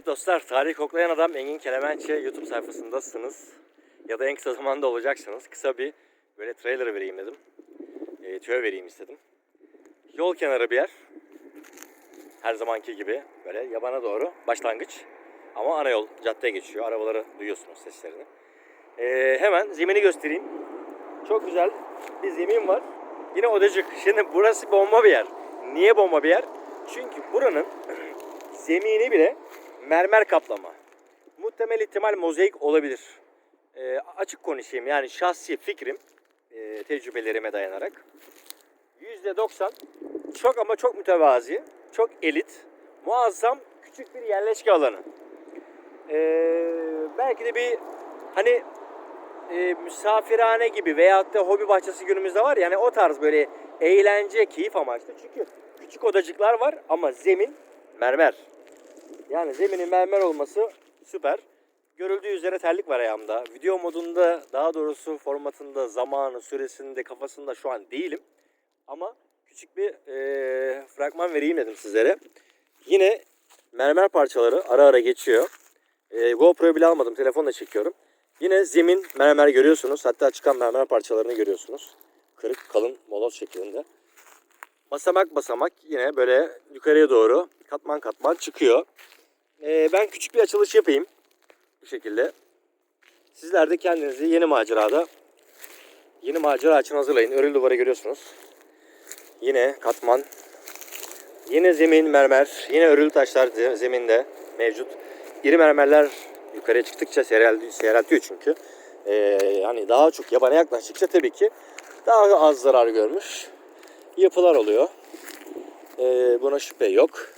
Evet dostlar, Tarih Koklayan Adam Engin Kelemençe YouTube sayfasındasınız. Ya da en kısa zamanda olacaksınız. Kısa bir böyle trailer vereyim dedim. E, tüyo vereyim istedim. Yol kenarı bir yer. Her zamanki gibi böyle yabana doğru başlangıç. Ama ana yol caddeye geçiyor. Arabaları duyuyorsunuz seslerini. E, hemen zemini göstereyim. Çok güzel bir zemin var. Yine odacık. Şimdi burası bomba bir yer. Niye bomba bir yer? Çünkü buranın zemini bile mermer kaplama. Muhtemel ihtimal mozaik olabilir. E, açık konuşayım yani şahsi fikrim e, tecrübelerime dayanarak. %90 çok ama çok mütevazi, çok elit, muazzam küçük bir yerleşke alanı. E, belki de bir hani e, misafirhane gibi veyahut da hobi bahçesi günümüzde var yani o tarz böyle eğlence, keyif amaçlı. Çünkü küçük odacıklar var ama zemin mermer. Yani zeminin mermer olması süper. Görüldüğü üzere terlik var ayağımda. Video modunda daha doğrusu formatında, zamanı, süresinde, kafasında şu an değilim. Ama küçük bir e, fragman vereyim dedim sizlere. Yine mermer parçaları ara ara geçiyor. E, GoPro'yu bile almadım. Telefonla çekiyorum. Yine zemin mermer görüyorsunuz. Hatta çıkan mermer parçalarını görüyorsunuz. Kırık, kalın, moloz şeklinde. Basamak basamak yine böyle yukarıya doğru katman katman çıkıyor. Ee, ben küçük bir açılış yapayım. Bu şekilde. Sizler de kendinizi yeni macerada yeni macera için hazırlayın. Örül duvarı görüyorsunuz. Yine katman. Yine zemin mermer. Yine örülü taşlar ze- zeminde mevcut. İri mermerler yukarıya çıktıkça seyrel- seyreltiyor çünkü. Ee, hani daha çok yabana yaklaştıkça tabii ki daha az zarar görmüş yapılar oluyor. Ee, buna şüphe yok.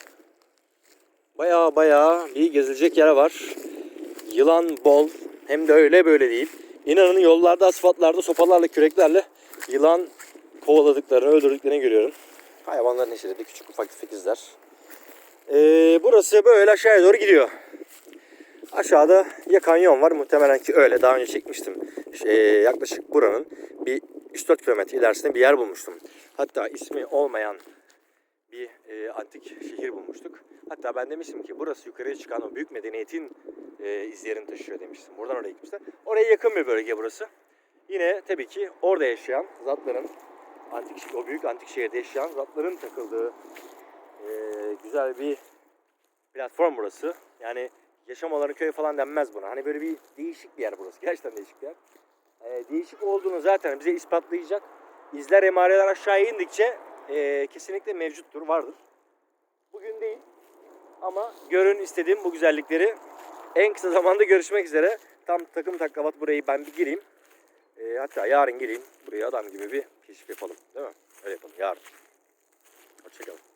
Baya baya bir gezilecek yer var. Yılan bol. Hem de öyle böyle değil. İnanın yollarda, asfaltlarda sopalarla, küreklerle yılan kovaladıklarını, öldürdüklerini görüyorum. Hayvanların içinde de küçük ufak tefek izler. Ee, burası böyle aşağıya doğru gidiyor. Aşağıda ya kanyon var muhtemelen ki öyle. Daha önce çekmiştim. Şey, yaklaşık buranın bir 3-4 kilometre ilerisinde bir yer bulmuştum. Hatta ismi olmayan bir e, antik şehir bulmuştuk. Hatta ben demiştim ki burası yukarıya çıkan o büyük medeniyetin e, izlerini taşıyor demiştim. Buradan oraya gitmişler. Oraya yakın bir bölge burası. Yine tabii ki orada yaşayan zatların, antik o büyük antik şehirde yaşayan zatların takıldığı e, güzel bir platform burası. Yani yaşam alanı köy falan denmez buna. Hani böyle bir değişik bir yer burası. Gerçekten değişik bir yer. Ee, değişik olduğunu zaten bize ispatlayacak izler emareler aşağıya indikçe e, kesinlikle mevcuttur, vardır. Bugün değil ama görün istediğim bu güzellikleri. En kısa zamanda görüşmek üzere. Tam takım taklavat burayı ben bir gireyim. E, hatta yarın gireyim. Buraya adam gibi bir keşif yapalım. Değil mi? Öyle yapalım yarın. Hoşçakalın.